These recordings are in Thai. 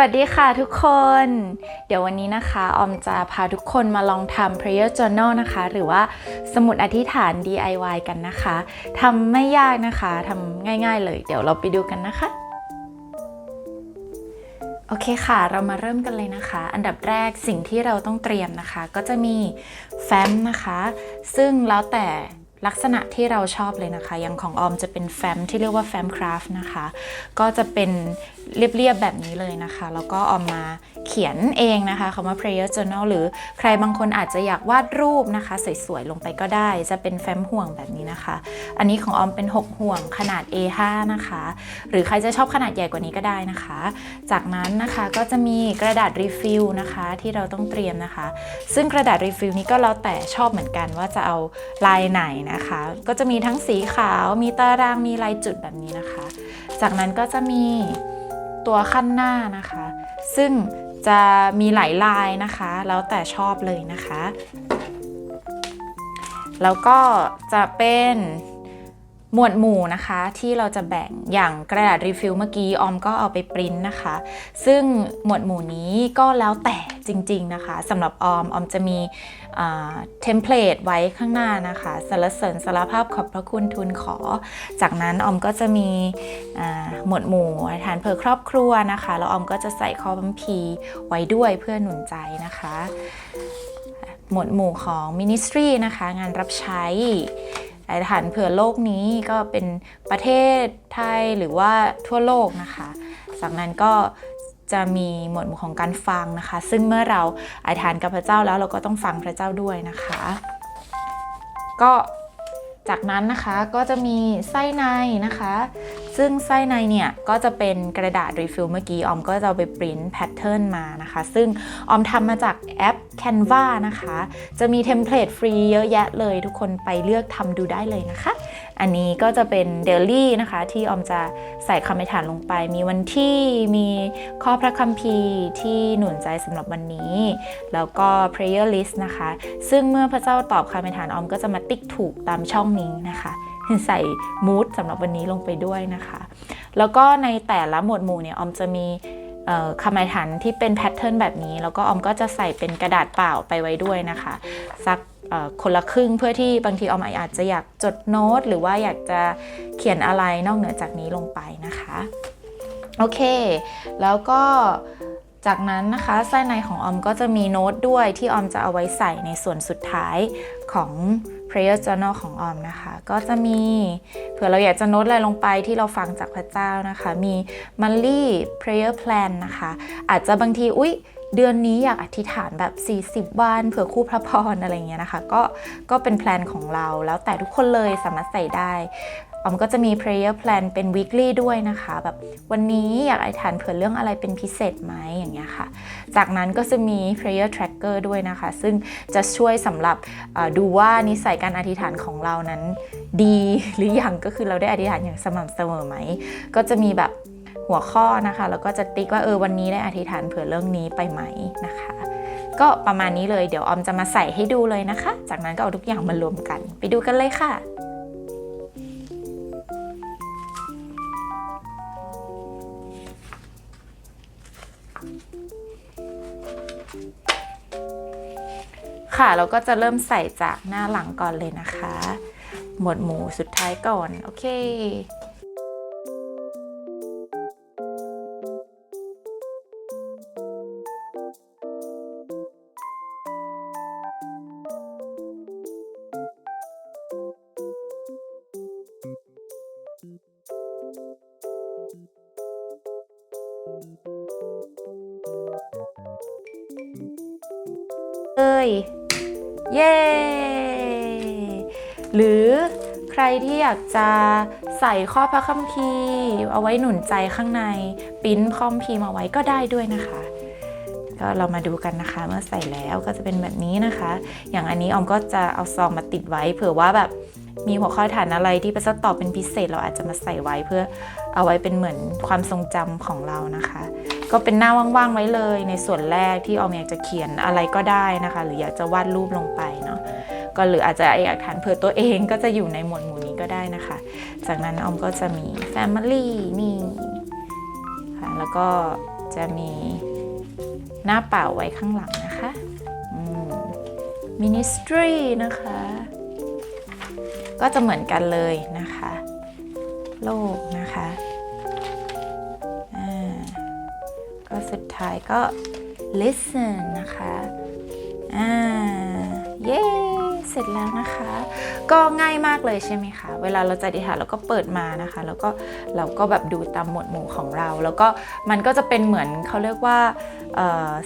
วัสดีค่ะทุกคน เดี๋ยววันนี้นะคะออมจะพาทุกคนมาลองทำ prayer journal นะคะ หรือว่าสมุดอธิษฐาน DIY กันนะคะทำไม่ยากนะคะทำง่ายๆเลย เดี๋ยวเราไปดูกันนะคะ โอเคค่ะเรามาเริ่มกันเลยนะคะ อันดับแรกสิ่งที่เราต้องเตรียมนะคะ ก็จะมีแฟ้มนะคะ ซึ่งแล้วแต่ ลักษณะที่เราชอบเลยนะคะ อย่างของออมจะเป็นแฟ้มที่เรียกว่าแฟ้มคราฟนะคะ ก็จะเป็นเรียบๆแบบนี้เลยนะคะ แล้วก็ออมมาเขียนเองนะคะคำว่า prayer journal หรือใครบางคนอาจจะอยากวาดรูปนะคะ สวยๆ ลงไปก็ได้ จะเป็นแฟ้มห่วงแบบนี้นะคะ อันนี้ของออมเป็น 6 ห่วงขนาด A5 นะคะ หรือใครจะชอบขนาดใหญ่กว่านี้ก็ได้นะคะ จากนั้นนะคะก็จะมีกระดาษรีฟิลนะคะที่เราต้องเตรียมนะคะ ซึ่งกระดาษรีฟิลนี้ก็แล้วแต่ชอบเหมือนกันว่าจะเอาลายไหนนะคะ ก็จะมีทั้งสีขาว มีตาราง มีลายจุดแบบนี้นะคะ จากนั้นก็จะมีตัวขั้นหน้านะคะ ซึ่งจะมีหลายลายนะคะ แล้วแต่ชอบเลยนะคะ แล้วก็จะเป็น หมวดหมู่นะคะที่เราจะแบ่งอย่างกระดาษรีฟิลเมื่อกี้ออมก็เอาไปปริ้นนะคะ ซึ่งหมวดหมู่นี้ก็แล้วแต่จริงๆนะคะสำหรับออมออมจะมีเทมเพลตไว้ข้างหน้านะคะสรรเสริญสารภาพขอบพระคุณทูลขอ จากนั้นออมก็จะมีหมวดหมู่ฐานเผื่อครอบครัวนะคะแล้วออมก็จะใส่ข้อบัมพีร์ไว้ด้วยเพื่อหนุนใจนะคะ หมวดหมู่ของ Ministry นะคะ งานรับใช้ ฐานเผื่อโลกนี้ก็เป็นประเทศไทยหรือว่าทั่วโลกนะคะจากนั้นก็จะมีหมวดหมู่ของการฟังนะคะ ซึ่งเมื่อเราอธิษฐานกับพระเจ้าแล้วเราก็ต้องฟังพระเจ้าด้วยนะคะ ก็จากนั้นนะคะก็จะมีไส้ในนะคะ ซึ่งไส้ในเนี่ยก็จะเป็นกระดาษรีฟิลเมื่อกี้ออมก็จะเอาไปปริ้นแพทเทิร์นมานะคะ ซึ่งออมทำมาจากแอป Canva นะคะ จะมีเทมเพลตฟรีเยอะแยะเลยทุกคนไปเลือกทำดูได้เลยนะคะ อันนี้ก็จะเป็นเดลี่นะคะ ที่ออมจะใส่คำอธิษฐานลงไป มีวันที่มีข้อพระคัมภีร์ที่หนุนใจสำหรับวันนี้ แล้วก็ prayer list นะคะ ซึ่งเมื่อพระเจ้าตอบคำอธิษฐานออมก็จะมาติ๊กถูกตามช่องนี้นะคะ ใส่มูดสำหรับวันนี้ลงไปด้วยนะคะ แล้วก็ในแต่ละหมวดหมู่เนี่ยออมจะมีคำอธิษฐานที่เป็นแพทเทิร์นแบบนี้ แล้วก็ออมก็จะใส่เป็นกระดาษเปล่าไปไว้ด้วยนะคะสักคนละครึ่งเพื่อที่บางทีออมอาจจะอยากจดโน้ต หรือว่าอยากจะเขียนอะไรนอกเหนือจากนี้ลงไปนะคะโอเค แล้วก็จากนั้นนะคะไส้ในของออมก็จะมีโน้ตด้วยที่ออมจะเอาไว้ใส่ในส่วนสุดท้ายของ prayer journal ของออมนะคะ ก็จะมีเผื่อเราอยากจะโน้ตอะไรลงไปที่เราฟังจากพระเจ้านะคะ มี monthly prayer plan นะคะ อาจจะบางทีอุ๊ยเดือนนี้อยากอธิษฐานแบบ 40 วัน เผื่อคู่พระพรอะไรเงี้ยนะคะ ก็ก็เป็นแพลนของเราแล้วแต่ทุกคนเลยสามารถใส่ได้ ออมก็จะมี prayer plan เป็น weekly ด้วยนะคะ แบบวันนี้อยากอธิษฐานเผื่อเรื่องอะไรเป็นพิเศษไหมอย่างเงี้ยค่ะ จากนั้นก็จะมี prayer tracker ด้วยนะคะ ซึ่งจะช่วยสำหรับดูว่านิสัยการอธิษฐานของเรานั้นดีหรือยังก็คือเราได้อธิษฐานอย่างสม่ำเสมอไหม ก็จะมีแบบหัวข้อนะคะ แล้วก็จะติ๊กว่าเออวันนี้ได้อธิษฐานเผื่อเรื่องนี้ไปไหมนะคะ ก็ประมาณนี้เลยเดี๋ยวออมจะมาใส่ให้ดูเลยนะคะ จากนั้นก็เอาทุกอย่างมารวมกัน ไปดูกันเลยค่ะ ค่ะเราก็จะเริ่มใส่จากหน้าหลังก่อนเลยนะคะ หมวดหมู่สุดท้ายก่อน โอเค เยเย้ หรือใครที่อยากจะใส่ข้อพระคัมภีร์เอาไว้หนุนใจข้างในปิ้นข้อมพีมาไว้ก็ได้ด้วยนะคะก็เรามาดูกันนะคะ เมื่อใส่แล้วก็จะเป็นแบบนี้นะคะ อย่างอันนี้ออมก็จะเอาซองมาติดไว้ เผื่อว่าแบบ มีหัวข้อฐานอะไรที่พระเจ้าตอบเป็นพิเศษ เราอาจจะมาใส่ไว้เพื่อเอาไว้เป็นเหมือนความทรงจำของเรานะคะ ก็เป็นหน้าว่างๆไว้เลย ในส่วนแรกที่ออมอยากจะเขียนอะไรก็ได้นะคะ หรืออยากจะวาดรูปลงไปเนาะก็หรืออาจจะอยากฐานเผื่อตัวเองก็จะอยู่ในหมวดหมู่นี้ก็ได้นะคะ จากนั้นออมก็จะมี Family นี่ค่ะแล้วก็จะมีหน้าเปล่าไว้ข้างหลังนะคะม ministry นะคะ ก็จะเหมือนกันเลยนะคะ โลกนะคะอ่าก็สุดท้ายก็ listen นะคะ อ่า เย้ ร็จแล้วนะคะ ก็ง่ายมากเลยใช่ไหมคะ เวลาเราจะอธิษฐาเราก็เปิดมานะคะ แล้วก็เราก็แบบดูตามหมวดหมู่ของเรา แล้วก็มันก็จะเป็นเหมือนเขาเรียกว่า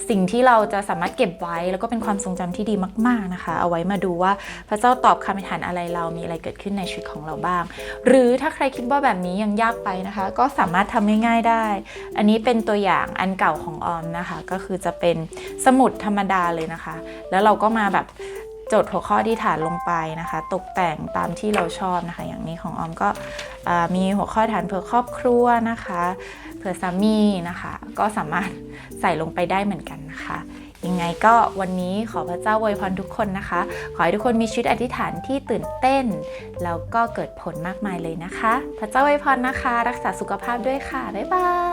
สิ่งที่เราจะสามารถเก็บไว้ แล้วก็เป็นความทรงจำที่ดีมาก ๆนะคะ เอาไว้มาดูว่าพระเจ้าตอบคำอธิษฐานอะไรเรามีอะไรเกิดขึ้นในชีวิตของเราบ้าง หรือถ้าใครคิดว่าแบบนี้ยังยากไปนะคะ ก็สามารถทำง่ายๆได้ อันนี้เป็นตัวอย่างอันเก่าของออมนะคะ ก็คือจะเป็นสมุดธรรมดาเลยนะคะ แล้วเราก็มาแบบ จดหัวข้อที่ฐานลงไปนะคะ ตกแต่งตามที่เราชอบนะคะ อย่างนี้ของออมก็มีหัวข้อฐานเผื่อครอบครัวนะคะเผื่อสามีนะคะ ก็สามารถใส่ลงไปได้เหมือนกันนะคะยังไงก็วันนี้ขอพระเจ้าอวยพรทุกคนนะคะ ขอให้ทุกคนมีชีวิตอธิษฐานที่ตื่นเต้น แล้วก็เกิดผลมากมายเลยนะคะ พระเจ้าอวยพรนะคะ รักษาสุขภาพด้วยค่ะ บ๊ายบาย